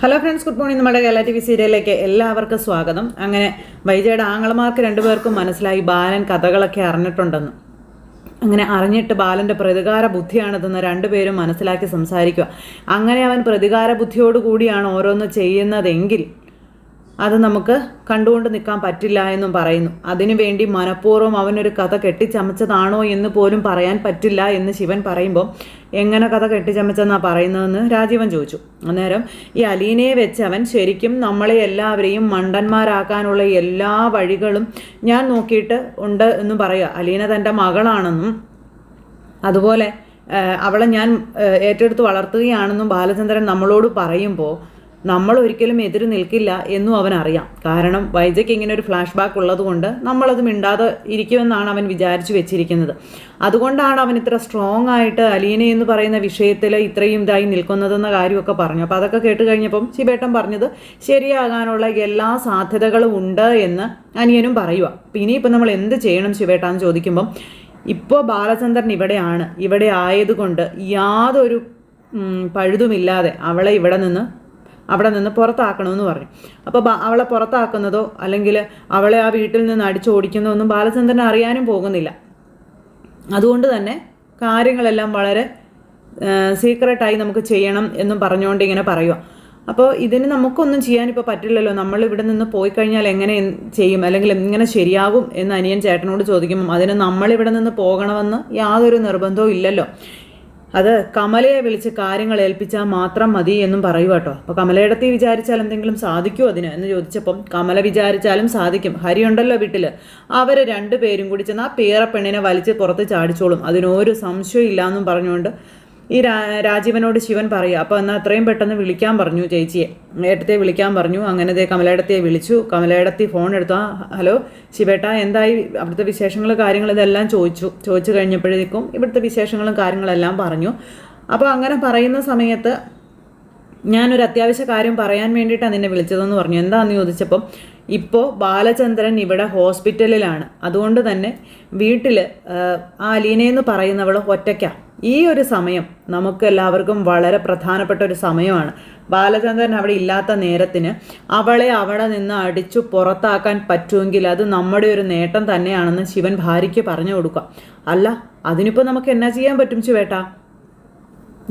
Hello friends good morning. നമ്മുടെ Kerala T V സീരിയലിലേക്ക് എല്ലാവർക്കും സ്വാഗതം. അങ്ങനെ വൈജയുടെ ആങ്ങളമാർക്ക് രണ്ടുപേർക്കും മനസ്സിലായി ബാലൻ കഥകളൊക്കെ അറിഞ്ഞിട്ടുണ്ടെന്ന്. അങ്ങനെ അറിഞ്ഞിട്ട് ബാലന്റെ പ്രതികാര ബുദ്ധിയാണിതെന്ന് രണ്ടുപേരും മനസ്സിലാക്കി സംസാരിക്കുക. അങ്ങനെ അവൻ പ്രതികാര ബുദ്ധിയോടുകൂടിയാണ് ഓരോന്ന് ചെയ്യുന്നതെങ്കിൽ അത് നമുക്ക് കണ്ടുകൊണ്ട് നിൽക്കാൻ പറ്റില്ല എന്നും പറയുന്നു. അതിനുവേണ്ടി മനഃപൂർവം അവനൊരു കഥ കെട്ടിച്ചമച്ചതാണോ എന്ന് പോലും പറയാൻ പറ്റില്ല എന്ന് ശിവൻ പറയുമ്പോൾ എങ്ങനെ കഥ കെട്ടിച്ചമച്ചെന്നാണ് പറയുന്നതെന്ന് രാജീവൻ ചോദിച്ചു. അന്നേരം ഈ അലീനയെ വെച്ച് അവൻ ശരിക്കും നമ്മളെ എല്ലാവരെയും മണ്ടന്മാരാക്കാനുള്ള എല്ലാ വഴികളും ഞാൻ നോക്കിയിട്ട് ഉണ്ട് എന്ന് പറയുക. അലീന തന്റെ മകളാണെന്നും അതുപോലെ അവളെ ഞാൻ ഏറ്റെടുത്ത് വളർത്തുകയാണെന്നും ബാലചന്ദ്രൻ നമ്മളോട് പറയുമ്പോൾ നമ്മൾ ഒരിക്കലും എതിര് നിൽക്കില്ല എന്നും അവൻ അറിയാം കാരണം വൈജയ്ക്ക് ഇങ്ങനെ ഒരു ഫ്ലാഷ് ബാക്ക് ഉള്ളതുകൊണ്ട് നമ്മളത് മിണ്ടാതെ ഇരിക്കുമെന്നാണ് അവൻ വിചാരിച്ചു വെച്ചിരിക്കുന്നത്. അതുകൊണ്ടാണ് അവൻ ഇത്ര സ്ട്രോങ് ആയിട്ട് അലീന എന്ന് പറയുന്ന വിഷയത്തിൽ ഇത്രയും ഇതായി നിൽക്കുന്നതെന്ന കാര്യമൊക്കെ പറഞ്ഞു. അപ്പോൾ അതൊക്കെ കേട്ട് കഴിഞ്ഞപ്പം ശിവേട്ടൻ പറഞ്ഞത് ശരിയാകാനുള്ള എല്ലാ സാധ്യതകളും ഉണ്ട് എന്ന് അനിയനും പറയുക ഇനിയിപ്പോൾ നമ്മൾ എന്ത് ചെയ്യണം ശിവേട്ടാന്ന് ചോദിക്കുമ്പം ഇപ്പോൾ ബാലചന്ദ്രൻ ഇവിടെയാണ്. ഇവിടെ ആയതുകൊണ്ട് യാതൊരു പഴുതുമില്ലാതെ അവളെ ഇവിടെ നിന്ന് അവിടെ നിന്ന് പുറത്താക്കണമെന്ന് പറഞ്ഞു. അപ്പോൾ അവളെ പുറത്താക്കുന്നതോ അല്ലെങ്കിൽ അവളെ ആ വീട്ടിൽ നിന്ന് അടിച്ചോടിക്കുന്നതോ ഒന്നും ബാലചന്ദ്രൻ അറിയാനും പോകുന്നില്ല. അതുകൊണ്ട് തന്നെ കാര്യങ്ങളെല്ലാം വളരെ സീക്രട്ടായി നമുക്ക് ചെയ്യണം എന്നും പറഞ്ഞുകൊണ്ട് ഇങ്ങനെ പറയുക അപ്പോൾ ഇതിന് നമുക്കൊന്നും ചെയ്യാനിപ്പോൾ പറ്റില്ലല്ലോ. നമ്മൾ ഇവിടെ നിന്ന് പോയി കഴിഞ്ഞാൽ എങ്ങനെ ചെയ്യും? അല്ലെങ്കിൽ എങ്ങനെ ശരിയാകും എന്ന് അനിയൻ ചേട്ടനോട് ചോദിക്കുമ്പം അതിന് നമ്മളിവിടെ നിന്ന് പോകണമെന്ന് യാതൊരു നിർബന്ധവും ഇല്ലല്ലോ. അത് കമലയെ വിളിച്ച് കാര്യങ്ങൾ ഏൽപ്പിച്ചാൽ മാത്രം മതി എന്നും പറയുക കേട്ടോ അപ്പോൾ കമലയിടത്തി വിചാരിച്ചാൽ എന്തെങ്കിലും സാധിക്കുമോ അതിന്? എന്ന് ചോദിച്ചപ്പം കമല വിചാരിച്ചാലും സാധിക്കും. ഹരി ഉണ്ടല്ലോ വീട്ടിൽ അവർ രണ്ടുപേരും കൂടി ചെന്ന് ആ പേറ പെണ്ണിനെ വലിച്ച് പുറത്ത് ചാടിച്ചോളും. അതിനൊരു സംശയം ഇല്ല എന്നും പറഞ്ഞുകൊണ്ട് ഈ രാജീവനോട് ശിവൻ പറയുക അപ്പോൾ എന്നാൽ അത്രയും പെട്ടെന്ന് വിളിക്കാൻ പറഞ്ഞു ചേച്ചിയെ. ഏട്ടത്തെ വിളിക്കാൻ പറഞ്ഞു. അങ്ങനെ ദേ കമലയിടത്തെ വിളിച്ചു. കമലയിടത്തി ഫോൺ എടുത്തു. ഹലോ ശിവേട്ട എന്തായി? അവിടുത്തെ വിശേഷങ്ങൾ കാര്യങ്ങൾ ഇതെല്ലാം ചോദിച്ചു. ചോദിച്ചു കഴിഞ്ഞപ്പോഴേക്കും ഇവിടുത്തെ വിശേഷങ്ങളും കാര്യങ്ങളെല്ലാം പറഞ്ഞു. അപ്പോൾ അങ്ങനെ പറയുന്ന സമയത്ത് ഞാനൊരു അത്യാവശ്യ കാര്യം പറയാൻ വേണ്ടിയിട്ടാണ് നിന്നെ വിളിച്ചതെന്ന് പറഞ്ഞു. എന്താണെന്ന് ചോദിച്ചപ്പം ഇപ്പോൾ ബാലചന്ദ്രൻ ഇവിടെ ഹോസ്പിറ്റലിലാണ്. അതുകൊണ്ട് തന്നെ വീട്ടിൽ ആ അലീനയെന്ന് പറയുന്നവൾ ഒറ്റയ്ക്കാണ് ഈ ഒരു സമയം നമുക്ക് എല്ലാവർക്കും വളരെ പ്രധാനപ്പെട്ട ഒരു സമയമാണ്. ബാലചന്ദ്രൻ അവിടെ ഇല്ലാത്ത നേരത്തിന് അവളെ അവിടെ നിന്ന് അടിച്ചു പുറത്താക്കാൻ പറ്റുമെങ്കിൽ അത് നമ്മുടെ ഒരു നേട്ടം തന്നെയാണെന്ന് ശിവൻ ഭാര്യയ്ക്ക് പറഞ്ഞു കൊടുക്കുക. അല്ല അതിനിപ്പോൾ നമുക്ക് എന്നാ ചെയ്യാൻ പറ്റും ശിവേട്ടാ?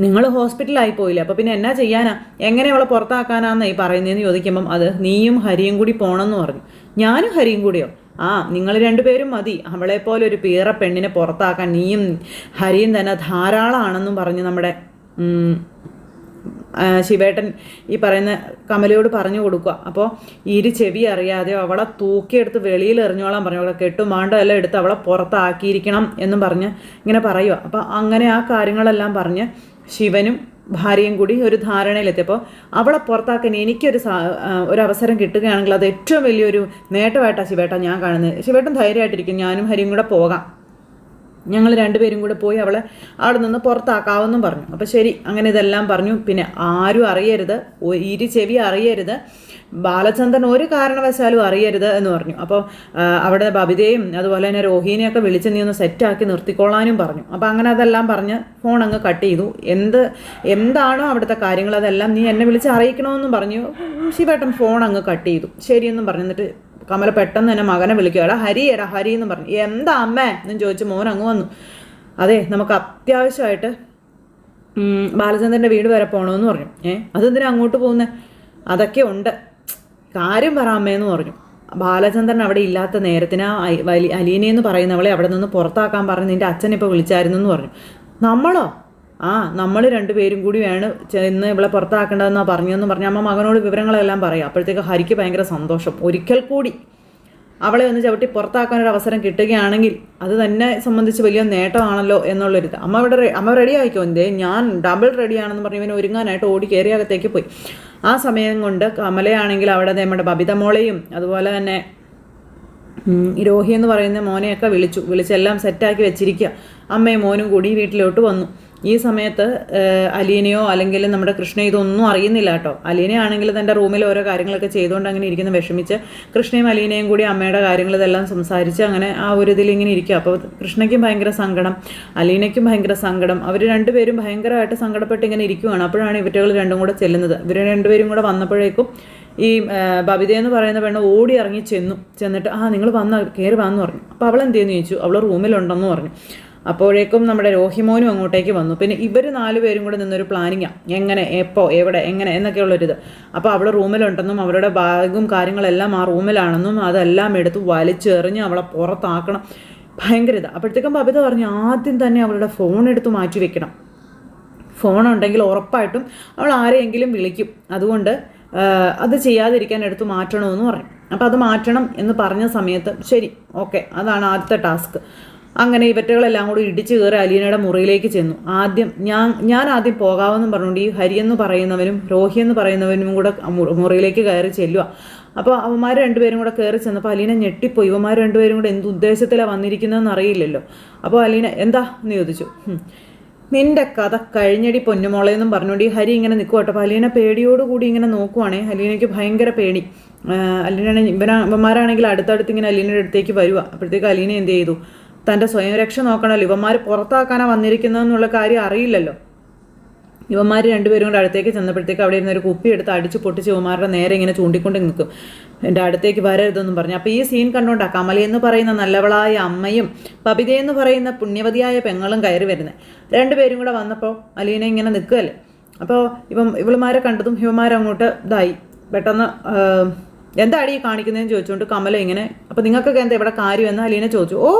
നിങ്ങൾ ഹോസ്പിറ്റലായി പോയില്ലേ? അപ്പോൾ പിന്നെ എന്നാ ചെയ്യാനാ? എങ്ങനെ അവളെ പുറത്താക്കാനാന്ന് പറയുന്നതെന്ന് ചോദിക്കുമ്പം അത് നീയും ഹരിയും കൂടി പോണമെന്ന് പറഞ്ഞു. ഞാനും ഹരിയും കൂടിയോ? ആ നിങ്ങൾ രണ്ടുപേരും മതി. അവളെ പോലെ ഒരു പീറ പെണ്ണിനെ പുറത്താക്കാൻ നീയും ഹരിയും തന്നെ ധാരാളമാണെന്നും പറഞ്ഞ് നമ്മുടെ ശിവേട്ടൻ ഈ പറയുന്ന കമലയോട് പറഞ്ഞു കൊടുക്കുക. അപ്പോൾ ഇരു ചെവി അറിയാതെ അവളെ തൂക്കിയെടുത്ത് വെളിയിൽ എറിഞ്ഞോളാൻ പറഞ്ഞു. അവളെ കെട്ടുമാണ്ടോ എല്ലാം എടുത്ത് അവളെ പുറത്താക്കിയിരിക്കണം എന്നും പറഞ്ഞ് ഇങ്ങനെ പറയുക. അപ്പോൾ അങ്ങനെ ആ കാര്യങ്ങളെല്ലാം പറഞ്ഞ് ശിവനും ഭാര്യയും കൂടി ഒരു ധാരണയിലെത്തിയപ്പോൾ അവളെ പുറത്താക്കാൻ എനിക്കൊരു ഒരു അവസരം കിട്ടുകയാണെങ്കിൽ അത് ഏറ്റവും വലിയൊരു നേട്ടമായിട്ടാണ് ശിവേട്ടാ ഞാൻ കാണുന്നത്. ശിവേട്ടൻ ധൈര്യമായിട്ടിരിക്കും. ഞാനും ഹരിയും കൂടെ പോകാം. ഞങ്ങൾ രണ്ടുപേരും കൂടെ പോയി അവളെ അവിടെ നിന്ന് പുറത്താക്കാമെന്നും പറഞ്ഞു. അപ്പോൾ ശരി അങ്ങനെ ഇതെല്ലാം പറഞ്ഞു. പിന്നെ ആരും അറിയരുത്. ഇരു ചെവി അറിയരുത്. ബാലചന്ദ്രൻ ഒരു കാരണവശാലും അറിയരുത് എന്ന് പറഞ്ഞു. അപ്പോൾ അവിടെ ബബിതയും അതുപോലെ തന്നെ രോഹിണിയൊക്കെ വിളിച്ച് നീ ഒന്ന് സെറ്റാക്കി നിർത്തിക്കൊള്ളാനും പറഞ്ഞു. അപ്പോൾ അങ്ങനെ അതെല്ലാം പറഞ്ഞ് ഫോൺ അങ്ങ് കട്ട് ചെയ്തു. എന്ത് എന്താണോ അവിടുത്തെ കാര്യങ്ങൾ അതെല്ലാം നീ എന്നെ വിളിച്ച് അറിയിക്കണമെന്നും പറഞ്ഞു. ശിവേട്ടൻ ഫോൺ അങ്ങ് കട്ട് ചെയ്തു. ശരിയെന്നും പറഞ്ഞു എന്നിട്ട് കമല പെട്ടെന്ന് തന്നെ മകനെ വിളിക്കുക എടാ ഹരി എടാ ഹരി എന്ന് പറഞ്ഞു. എന്താ അമ്മ? എന്നും ചോദിച്ച് മോൻ അങ്ങ് വന്നു. അതെ നമുക്ക് അത്യാവശ്യമായിട്ട് ബാലചന്ദ്രന്റെ വീട് വരെ പോകണമെന്ന് പറഞ്ഞു. ഏ അതെന്തിനാ അങ്ങോട്ട് പോകുന്നത് അതൊക്കെ ഉണ്ട്. കാര്യം പറ അമ്മയെന്ന് പറഞ്ഞു. ബാലചന്ദ്രൻ അവിടെ ഇല്ലാത്ത നേരത്തിന് വലി- അലീനയെന്ന് പറയുന്നവളെ അവിടെ നിന്ന് പുറത്താക്കാൻ പറഞ്ഞ് നിന്റെ അച്ഛൻ ഇപ്പോൾ വിളിച്ചായിരുന്നു എന്ന് പറഞ്ഞു. നമ്മളോ? ആ നമ്മൾ രണ്ടുപേരും കൂടി വേണം ചെന്ന് ഇവളെ പുറത്താക്കേണ്ടതെന്നാണ് പറഞ്ഞതെന്ന് പറഞ്ഞ് അമ്മ മകനോട് വിവരങ്ങളെല്ലാം പറയാം. അപ്പോഴത്തേക്ക് ഹരിക്ക് ഭയങ്കര സന്തോഷം. ഒരിക്കൽ കൂടി അവളെ ഒന്ന് ചവിട്ടി പുറത്താക്കാൻ ഒരു അവസരം കിട്ടുകയാണെങ്കിൽ അത് തന്നെ സംബന്ധിച്ച് വലിയ നേട്ടമാണല്ലോ എന്നുള്ളൊരിത്. അമ്മ ഇവിടെ അമ്മ റെഡി ആയിക്കോ? എന്തേ? ഞാൻ ഡബിൾ റെഡിയാണെന്ന് പറഞ്ഞ് ഇവനെ ഒരുങ്ങാനായിട്ട് ഓടി കയറി അകത്തേക്ക് പോയി. ആ സമയം കൊണ്ട് കമലയാണെങ്കിൽ അവിടെ നമ്മുടെ ബബിത മോളെയും അതുപോലെ തന്നെ രോഹി എന്ന് പറയുന്ന മോനെയൊക്കെ വിളിച്ചു. വിളിച്ചെല്ലാം സെറ്റാക്കി വെച്ചിരിക്കുക അമ്മയും മോനും കൂടി വീട്ടിലോട്ട് വന്നു. ഈ സമയത്ത് അലീനയോ അല്ലെങ്കിൽ നമ്മുടെ കൃഷ്ണ ഇതൊന്നും അറിയുന്നില്ല കേട്ടോ. അലീനയാണെങ്കിൽ തന്റെ റൂമിൽ ഓരോ കാര്യങ്ങളൊക്കെ ചെയ്തുകൊണ്ട് അങ്ങനെ ഇരിക്കുന്ന വിഷമിച്ച് കൃഷ്ണയും അലീനയും കൂടി അമ്മയുടെ കാര്യങ്ങൾ ഇതെല്ലാം സംസാരിച്ച് അങ്ങനെ ആ ഒരു ഇതിൽ ഇങ്ങനെ ഇരിക്കുക. അപ്പോൾ കൃഷ്ണയ്ക്കും ഭയങ്കര സങ്കടം അലീനയ്ക്കും ഭയങ്കര സങ്കടം. അവർ രണ്ടുപേരും ഭയങ്കരമായിട്ട് സങ്കടപ്പെട്ട് ഇങ്ങനെ ഇരിക്കുകയാണ് അപ്പോഴാണ് ഇവറ്റകൾ രണ്ടും കൂടെ ചെല്ലുന്നത്. ഇവർ രണ്ടുപേരും കൂടെ വന്നപ്പോഴേക്കും ഈ ബബിത എന്ന് പറയുന്ന പെണ്ണ് ഓടി ഇറങ്ങി ചെന്നു. ചെന്നിട്ട് ആ നിങ്ങൾ വന്ന കയറി വന്നു പറഞ്ഞു. അപ്പോൾ അവൾ എന്ത് ചെയ്യുന്നു ചോദിച്ചു. അവൾ റൂമിലുണ്ടെന്ന് പറഞ്ഞു. അപ്പോഴേക്കും നമ്മുടെ രോഹിമോനും അങ്ങോട്ടേക്ക് വന്നു. പിന്നെ ഇവർ നാലുപേരും കൂടെ നിന്നൊരു പ്ലാനിങ്ങാണ് എങ്ങനെ എപ്പോൾ എവിടെ എങ്ങനെ എന്നൊക്കെയുള്ളൊരിത്. അപ്പോൾ അവൾ റൂമിലുണ്ടെന്നും അവരുടെ ബാഗും കാര്യങ്ങളെല്ലാം ആ റൂമിലാണെന്നും അതെല്ലാം എടുത്ത് വലിച്ചെറിഞ്ഞ് അവളെ പുറത്താക്കണം. ഭയങ്കര ഇത്. അപ്പോഴത്തേക്കും ബബിത പറഞ്ഞു ആദ്യം തന്നെ അവളുടെ ഫോൺ എടുത്ത് മാറ്റി വെക്കണം. ഫോൺ ഉണ്ടെങ്കിൽ ഉറപ്പായിട്ടും അവൾ ആരെയെങ്കിലും വിളിക്കും. അതുകൊണ്ട് അത് ചെയ്യാതിരിക്കാൻ എടുത്ത് മാറ്റണമെന്ന് പറയും അപ്പോൾ അത് മാറ്റണം എന്ന് പറഞ്ഞ സമയത്ത് ശരി ഓക്കെ അതാണ് ആദ്യത്തെ ടാസ്ക്. അങ്ങനെ ഇവറ്റകളെല്ലാം കൂടി ഇടിച്ചു കയറി അലീനയുടെ മുറിയിലേക്ക് ചെന്നു. ആദ്യം ഞാൻ ഞാൻ ആദ്യം പോകാമെന്നും പറഞ്ഞുകൊണ്ട് ഈ ഹരി എന്ന് പറയുന്നവനും രോഹി എന്ന് പറയുന്നവനും കൂടെ മുറിയിലേക്ക് കയറി ചെല്ലുക. അപ്പോൾ അവന്മാർ രണ്ടുപേരും കൂടെ കയറി ചെന്നപ്പോൾ അലീന ഞെട്ടിപ്പോയി. ഇവന്മാർ രണ്ടുപേരും കൂടെ എന്ത് ഉദ്ദേശത്തിലാണ് വന്നിരിക്കുന്നതെന്ന് അറിയില്ലല്ലോ. അപ്പോൾ അലീന എന്താ? എന്ന് ചോദിച്ചു. നിന്റെ കഥ കഴിഞ്ഞടി പൊന്നുമോളെ എന്നും പറഞ്ഞുകൊണ്ട് ഈ ഹരി ഇങ്ങനെ നിൽക്കുവട്ടെ അപ്പോൾ അലീന പേടിയോടുകൂടി ഇങ്ങനെ നോക്കുവാണേ. അലീനയ്ക്ക് ഭയങ്കര പേടി. അലീന ഇവനാ ഇവന്മാരാണെങ്കിൽ അടുത്തടുത്ത് ഇങ്ങനെ അലീനയുടെ അടുത്തേക്ക് വരുക അപ്പോഴത്തേക്ക് അലീന എന്ത് ചെയ്തു? തന്റെ സ്വയംരക്ഷ നോക്കണമല്ലോ. ഇവന്മാർ പുറത്താക്കാനാണ് വന്നിരിക്കുന്നതെന്നുള്ള കാര്യം അറിയില്ലല്ലോ. ഇവന്മാർ രണ്ടുപേരും കൂടെ അടുത്തേക്ക് ചെന്നപ്പോഴത്തേക്ക് അവിടെ ഇരുന്ന് ഒരു കുപ്പി എടുത്ത് അടിച്ച് പൊട്ടിച്ച് ഇവന്മാരുടെ നേരെ ഇങ്ങനെ ചൂണ്ടിക്കൊണ്ട് നിൽക്കും. എന്റെ അടുത്തേക്ക് വരരുതെന്നും പറഞ്ഞു. അപ്പോൾ ഈ സീൻ കണ്ടുകൊണ്ടാണ് കമലി എന്ന് പറയുന്ന നല്ലവളായ അമ്മയും പബിത എന്ന് പറയുന്ന പുണ്യവതിയായ പെങ്ങളും കയറി വരുന്നത് രണ്ടുപേരും കൂടെ വന്നപ്പോൾ അലീന ഇങ്ങനെ നിൽക്കുകയല്ലേ. അപ്പോൾ ഇവം ഇവളുമാരെ കണ്ടതും ഇവന്മാരങ്ങോട്ട് ഇതായി. പെട്ടെന്ന് ആഹ്, എന്താടി ഈ കാണിക്കുന്നതെന്ന് ചോദിച്ചുകൊണ്ട് കമല ഇങ്ങനെ അപ്പോൾ നിങ്ങൾക്കൊക്കെ എന്താ ഇവിടെ കാര്യമെന്ന്? അലീന ചോദിച്ചു ഓ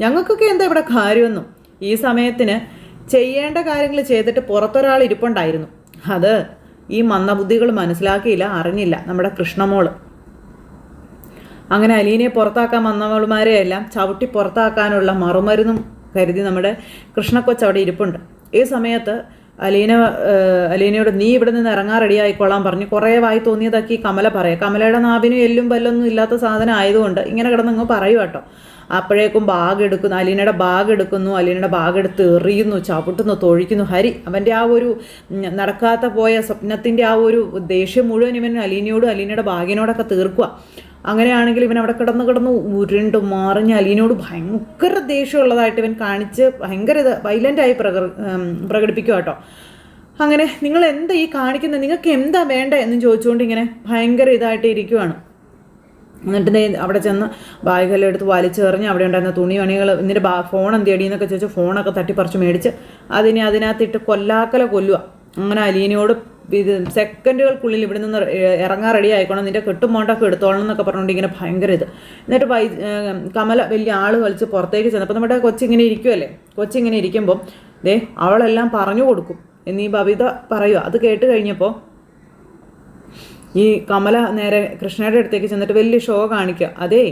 ഞങ്ങൾക്കൊക്കെ എന്താ ഇവിടെ കാര്യമെന്നും? ഈ സമയത്തിന് ചെയ്യേണ്ട കാര്യങ്ങൾ ചെയ്തിട്ട് പുറത്തൊരാൾ ഇരിപ്പുണ്ടായിരുന്നു. അത് ഈ മന്ദബുദ്ധികൾ മനസ്സിലാക്കിയില്ല അറിഞ്ഞില്ല നമ്മുടെ കൃഷ്ണമോൾ. അങ്ങനെ അലീനയെ പുറത്താക്കാൻ വന്നവളുമാരെയെല്ലാം ചവിട്ടി പുറത്താക്കാനുള്ള മറുമരുന്നും കരുതി നമ്മുടെ കൃഷ്ണക്കൊച്ച് അവിടെ ഇരിപ്പുണ്ട്. ഈ സമയത്ത് അലീന അലീനയോട് നീ ഇവിടെ നിന്ന് ഇറങ്ങാൻ റെഡി ആയിക്കോളാൻ പറഞ്ഞ്. കുറേ വായി തോന്നിയതാക്കി കമല പറയാം. കമലയുടെ നാവിനും എല്ലും പല്ലൊന്നും ഇല്ലാത്ത സാധനം ആയതുകൊണ്ട് ഇങ്ങനെ കിടന്നങ്ങ് പറയൂ കേട്ടോ. അപ്പോഴേക്കും ബാഗ് എടുക്കുന്നു അലീനയുടെ ബാഗ് എടുക്കുന്നു അലീനയുടെ ബാഗ് എടുത്ത് എറിയുന്നു ചവിട്ടുന്നു തൊഴിക്കുന്നു. ഹരി അവന്റെ ആ ഒരു നടക്കാത്ത പോയ സ്വപ്നത്തിന്റെ ആ ഒരു ദേഷ്യം മുഴുവൻ ഇവൻ അലീനയോടും അലീനയുടെ ബാഗിനോടൊക്കെ തീർക്കുക അങ്ങനെയാണെങ്കിൽ ഇവൻ അവിടെ കിടന്ന് കിടന്ന് ഉരുണ്ട് മറിഞ്ഞ് അലീനോട് ഭയങ്കര ദേഷ്യമുള്ളതായിട്ട് ഇവൻ കാണിച്ച് ഭയങ്കര ഇത് വൈലന്റായി പ്രകൃ പ്രകടിപ്പിക്കുക കേട്ടോ അങ്ങനെ നിങ്ങൾ എന്താ ഈ കാണിക്കുന്നത് നിങ്ങൾക്ക് എന്താ വേണ്ട എന്ന് ചോദിച്ചുകൊണ്ട് ഇങ്ങനെ ഭയങ്കര ഇതായിട്ട് ഇരിക്കുവാണ്. എന്നിട്ട് അവിടെ ചെന്ന് ബാഗെല്ലാം എടുത്ത് വലിച്ചെറിഞ്ഞ് അവിടെ ഉണ്ടായിരുന്ന തുണി വണികൾ എന്നിട്ട് ബാ ഫോൺ എന്ത് എന്നൊക്കെ ചോദിച്ച് ഫോണൊക്കെ തട്ടിപ്പറിച്ച് മേടിച്ച് അതിനെ അതിനകത്തിട്ട് കൊല്ലാക്കല കൊല്ലുക അങ്ങനെ അലീനയോട് ഇത് സെക്കൻഡുകൾക്കുള്ളിൽ ഇവിടെ നിന്ന് ഇറങ്ങാൻ റെഡി ആയിക്കോണം. നിന്റെ കെട്ടും മോണ്ടൊക്കെ എടുത്തോളണം എന്നൊക്കെ പറഞ്ഞുകൊണ്ട് ഇങ്ങനെ ഭയങ്കര ഇത്. എന്നിട്ട് വൈ കമല വലിയ ആൾ വലിച്ച് പുറത്തേക്ക് ചെന്നപ്പോൾ നമ്മുടെ കൊച്ചിങ്ങനെ ഇരിക്കുമല്ലേ കൊച്ചിങ്ങനെ ഇരിക്കുമ്പോൾ ദേ അവളെല്ലാം പറഞ്ഞു കൊടുക്കും. എന്നീ ബബിത പറയുക അത് കേട്ട് കഴിഞ്ഞപ്പോൾ ഈ കമല നേരെ കൃഷ്ണയുടെ അടുത്തേക്ക് ചെന്നിട്ട് വലിയ ഷോ കാണിക്കുക. അതേ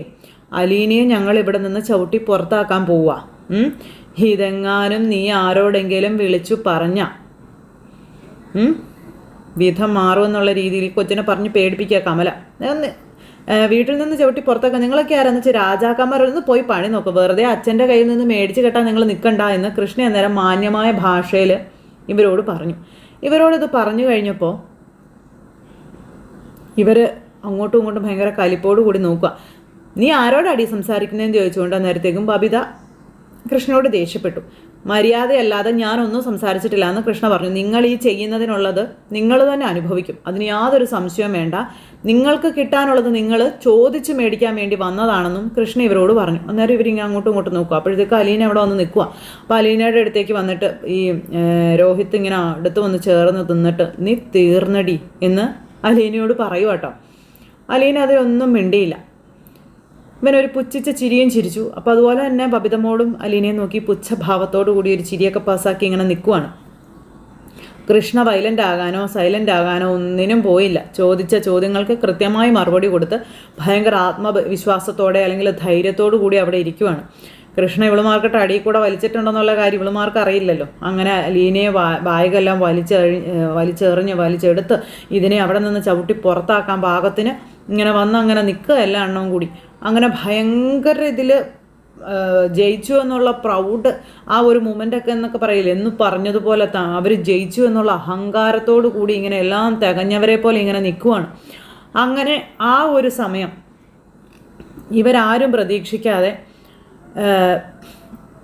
അലീനയെ ഞങ്ങൾ ഇവിടെ നിന്ന് ചവിട്ടി പുറത്താക്കാൻ പോവുക? ഇതെങ്ങാനും നീ ആരോടെങ്കിലും വിളിച്ചു പറഞ്ഞ? വിധം മാറുമെന്നുള്ള രീതിയിൽ കൊച്ചിനെ പറഞ്ഞ് പേടിപ്പിക്കുക കമല. ഒന്ന്, വീട്ടിൽ നിന്ന് ചവിട്ടി പുറത്തൊക്കെ നിങ്ങളൊക്കെ ആരാന്ന് വെച്ചാൽ രാജാക്കന്മാരിൽ നിന്ന് പോയി പണി നോക്കും. വെറുതെ അച്ഛന്റെ കയ്യിൽ നിന്ന് മേടിച്ച് കെട്ടാൻ നിങ്ങൾ നിൽക്കണ്ട എന്ന് കൃഷ്ണ അന്നേരം മാന്യമായ ഭാഷയിൽ ഇവരോട് പറഞ്ഞു. ഇവരോടിത് പറഞ്ഞു കഴിഞ്ഞപ്പോൾ ഇവർ അങ്ങോട്ടും ഇങ്ങോട്ടും ഭയങ്കര കലിപ്പോട് കൂടി നോക്കുക. നീ ആരോടാടി സംസാരിക്കുന്നതെന്ന് ചോദിച്ചുകൊണ്ട് അന്നേരത്തേക്കും ബബിത കൃഷ്ണനോട് ദേഷ്യപ്പെട്ടു. മര്യാദയല്ലാതെ ഞാനൊന്നും സംസാരിച്ചിട്ടില്ല എന്ന് കൃഷ്ണ പറഞ്ഞു. നിങ്ങൾ ഈ ചെയ്യുന്നതിനുള്ളത് നിങ്ങൾ തന്നെ അനുഭവിക്കും. അതിന് യാതൊരു സംശയവും വേണ്ട. നിങ്ങൾക്ക് കിട്ടാനുള്ളത് നിങ്ങൾ ചോദിച്ച് മേടിക്കാൻ വേണ്ടി വന്നതാണെന്നും കൃഷ്ണ ഇവരോട് പറഞ്ഞു. അന്നേരം ഇവരിങ്ങനെ അങ്ങോട്ടും ഇങ്ങോട്ടും നോക്കുക. അപ്പോഴത്തേക്ക് അലീന അവിടെ വന്ന് നിൽക്കുക. അപ്പോൾ അലീനയുടെ അടുത്തേക്ക് വന്നിട്ട് ഈ രോഹിത് ഇങ്ങനെ അടുത്ത് വന്ന് ചേർന്ന് തിന്നിട്ട് നീ തീർന്നടി എന്ന് അലീനയോട് പറയുക കേട്ടോ. അലീന അതിലൊന്നും മിണ്ടിയില്ല. ഇവനൊരു പുച്ഛിച്ച ചിരിയും ചിരിച്ചു. അപ്പോൾ അതുപോലെ തന്നെ ബബിതമോളും അലീനയും നോക്കി പുച്ഛഭാവത്തോടു കൂടി ഒരു ചിരിയൊക്കെ പാസ്സാക്കി ഇങ്ങനെ നിൽക്കുവാണ് കൃഷ്ണ വയലന്റ് ആകാനോ സൈലന്റ് ആകാനോ ഒന്നിനും പോയില്ല. ചോദിച്ച ചോദ്യങ്ങൾക്ക് കൃത്യമായി മറുപടി കൊടുത്ത് ഭയങ്കര ആത്മവിശ്വാസത്തോടെ അല്ലെങ്കിൽ ധൈര്യത്തോടു കൂടി അവിടെ ഇരിക്കുവാണ്. കൃഷ്ണ ഇവളുമാർക്കിട്ട് അടിയിൽ കൂടെ വലിച്ചിട്ടുണ്ടെന്നുള്ള കാര്യം ഇവളുമാർക്ക് അറിയില്ലല്ലോ. അങ്ങനെ ലീനയെ ബാഗെല്ലാം വലിച്ചെറി വലിച്ചെറിഞ്ഞ് വലിച്ചെടുത്ത് ഇതിനെ അവിടെ നിന്ന് ചവിട്ടി പുറത്താക്കാൻ പാകത്തിന് ഇങ്ങനെ വന്ന് അങ്ങനെ നിൽക്കുക എല്ലാ എണ്ണവും കൂടി. അങ്ങനെ ഭയങ്കര ഇതിൽ ജയിച്ചു എന്നുള്ള പ്രൗഡ് ആ ഒരു മൊമെന്റൊക്കെ ഒക്കെ എന്നൊക്കെ പറയില്ല? എന്ന് പറഞ്ഞതുപോലെ അവർ ജയിച്ചു എന്നുള്ള അഹങ്കാരത്തോടു കൂടി ഇങ്ങനെ എല്ലാം തികഞ്ഞവരെ പോലെ ഇങ്ങനെ നിൽക്കുവാണ് അങ്ങനെ ആ ഒരു സമയം ഇവരാരും പ്രതീക്ഷിക്കാതെ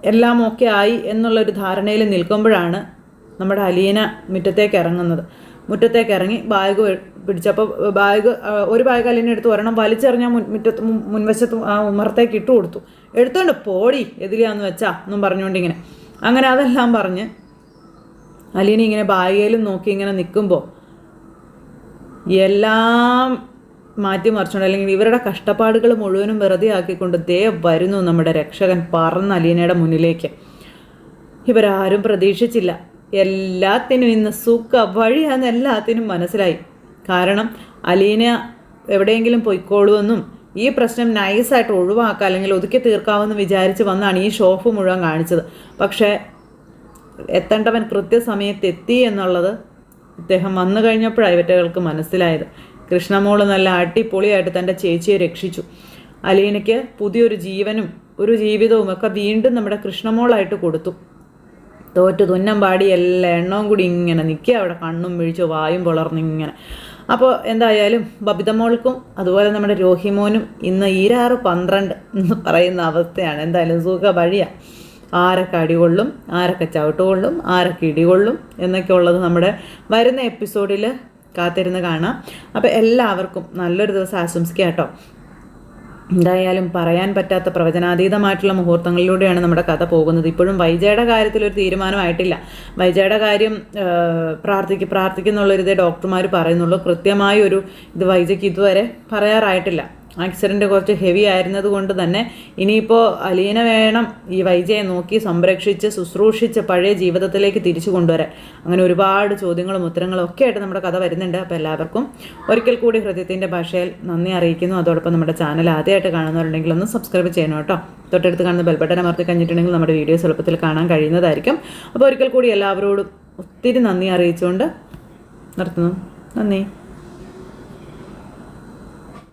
എല്ലാം ഓക്കെ ആയി എന്നുള്ളൊരു ധാരണയിൽ നിൽക്കുമ്പോഴാണ് നമ്മുടെ അലീന മുറ്റത്തേക്ക് ഇറങ്ങുന്നത്. മുറ്റത്തേക്ക് ഇറങ്ങി ബാഗ് പിടിച്ചപ്പോൾ ബാഗ് ഒരു ബാഗ് അല്ലെങ്കിൽ എടുത്ത് ഒരെണ്ണം വലിച്ചെറിഞ്ഞാൽ മുൻ മുറ്റത്ത് മുൻ- മുൻവശത്ത് ആ ഉമ്മറത്തേക്ക് ഇട്ട് കൊടുത്തു. എടുത്തോണ്ട് പോടി എതിലെയാന്ന് വെച്ചാ എന്നും പറഞ്ഞുകൊണ്ട് ഇങ്ങനെ. അങ്ങനെ അതെല്ലാം പറഞ്ഞ് അലീന ഇങ്ങനെ ബാഗയിലും നോക്കി ഇങ്ങനെ നിൽക്കുമ്പോൾ എല്ലാം മാറ്റിമറിച്ചുകൊണ്ട് അല്ലെങ്കിൽ ഇവരുടെ കഷ്ടപ്പാടുകൾ മുഴുവനും വെറുതെ ആക്കിക്കൊണ്ട് ദേ വരുന്നു നമ്മുടെ രക്ഷകൻ പറന്ന് അലീനയുടെ മുന്നിലേക്ക്. ഇവരാരും പ്രതീക്ഷിച്ചില്ല. എല്ലാത്തിനും ഇന്ന് സുഖ വഴിയാന്ന് എല്ലാത്തിനും മനസ്സിലായി. കാരണം അലീന എവിടെയെങ്കിലും പൊയ്ക്കോളുമെന്നും ഈ പ്രശ്നം നൈസായിട്ട് ഒഴിവാക്കുക അല്ലെങ്കിൽ ഒതുക്കി തീർക്കാമെന്ന് വിചാരിച്ച് വന്നാണ് ഈ ഷോഫ് മുഴുവൻ കാണിച്ചത്. പക്ഷേ എത്തേണ്ടവൻ കൃത്യസമയത്ത് എത്തി എന്നുള്ളത് ഇദ്ദേഹം വന്നു കഴിഞ്ഞപ്പോഴാണ് ഇവറ്റകൾക്ക് മനസ്സിലായത്. കൃഷ്ണമോൾ നല്ല അടിപൊളിയായിട്ട് തന്റെ ചേച്ചിയെ രക്ഷിച്ചു. അലീനയ്ക്ക് പുതിയൊരു ജീവനും ഒരു ജീവിതവും ഒക്കെ വീണ്ടും നമ്മുടെ കൃഷ്ണമോളായിട്ട് കൊടുത്തു. തോറ്റ് തുന്നം പാടി എല്ലാ എണ്ണവും കൂടി ഇങ്ങനെ നിൽക്കുക അവിടെ കണ്ണും വീഴ്ച വായും പുളർന്ന് ഇങ്ങനെ. അപ്പോൾ എന്തായാലും ബബിതമോൾക്കും അതുപോലെ നമ്മുടെ രോഹിമോനും ഇന്ന് ഈരാറ് പന്ത്രണ്ട് എന്ന് പറയുന്ന അവസ്ഥയാണ്. എന്തായാലും സുഖ വഴിയാണ് ആരൊക്കെ അടികൊള്ളും ആരൊക്കെ ചവിട്ടുകൊള്ളും ആരൊക്കെ ഇടികൊള്ളും എന്നൊക്കെ ഉള്ളത് നമ്മുടെ വരുന്ന എപ്പിസോഡിൽ കാത്തിരുന്ന് കാണാം. അപ്പോൾ എല്ലാവർക്കും നല്ലൊരു ദിവസം ആശംസിക്കാം കേട്ടോ. എന്തായാലും പറയാൻ പറ്റാത്ത പ്രവചനാതീതമായിട്ടുള്ള മുഹൂർത്തങ്ങളിലൂടെയാണ് നമ്മുടെ കഥ പോകുന്നത്. ഇപ്പോഴും വൈജയുടെ കാര്യത്തിൽ ഒരു തീരുമാനമായിട്ടില്ല. വൈജയുടെ കാര്യം പ്രാർത്ഥിക്കും പ്രാർത്ഥിക്ക് പ്രാർത്ഥിക്കുന്നുള്ളൊരിതേ ഡോക്ടർമാർ പറയുന്നുള്ളൂ. കൃത്യമായ ഒരു ഇത് വൈജയ്ക്ക് ഇതുവരെ പറയാറായിട്ടില്ല. ആക്സിഡന്റ് കുറച്ച് ഹെവി ആയിരുന്നത് കൊണ്ട് തന്നെ ഇനിയിപ്പോൾ അലീന വേണം ഈ വൈജയെ നോക്കി സംരക്ഷിച്ച് ശുശ്രൂഷിച്ച് പഴയ ജീവിതത്തിലേക്ക് തിരിച്ചു കൊണ്ടുവരാൻ. അങ്ങനെ ഒരുപാട് ചോദ്യങ്ങളും ഉത്തരങ്ങളും ഒക്കെ ആയിട്ട് നമ്മുടെ കഥ വരുന്നുണ്ട്. അപ്പോൾ എല്ലാവർക്കും ഒരിക്കൽ കൂടി ഹൃദയത്തിന്റെ ഭാഷയിൽ നന്ദി അറിയിക്കുന്നു. അതോടൊപ്പം നമ്മുടെ ചാനൽ ആദ്യമായിട്ട് കാണുന്നവരുണ്ടെങ്കിൽ ഒന്ന് സബ്സ്ക്രൈബ് ചെയ്യണം കേട്ടോ. തൊട്ടടുത്ത് കാണുന്ന ബെൽബട്ടൻ അമർത്തി കഴിഞ്ഞിട്ടുണ്ടെങ്കിൽ നമ്മുടെ വീഡിയോസ് എളുപ്പത്തിൽ കാണാൻ കഴിയുന്നതായിരിക്കും. അപ്പോൾ ഒരിക്കൽ കൂടി എല്ലാവരോടും ഒത്തിരി നന്ദി അറിയിച്ചുകൊണ്ട് നിർത്തുന്നു. നന്ദി.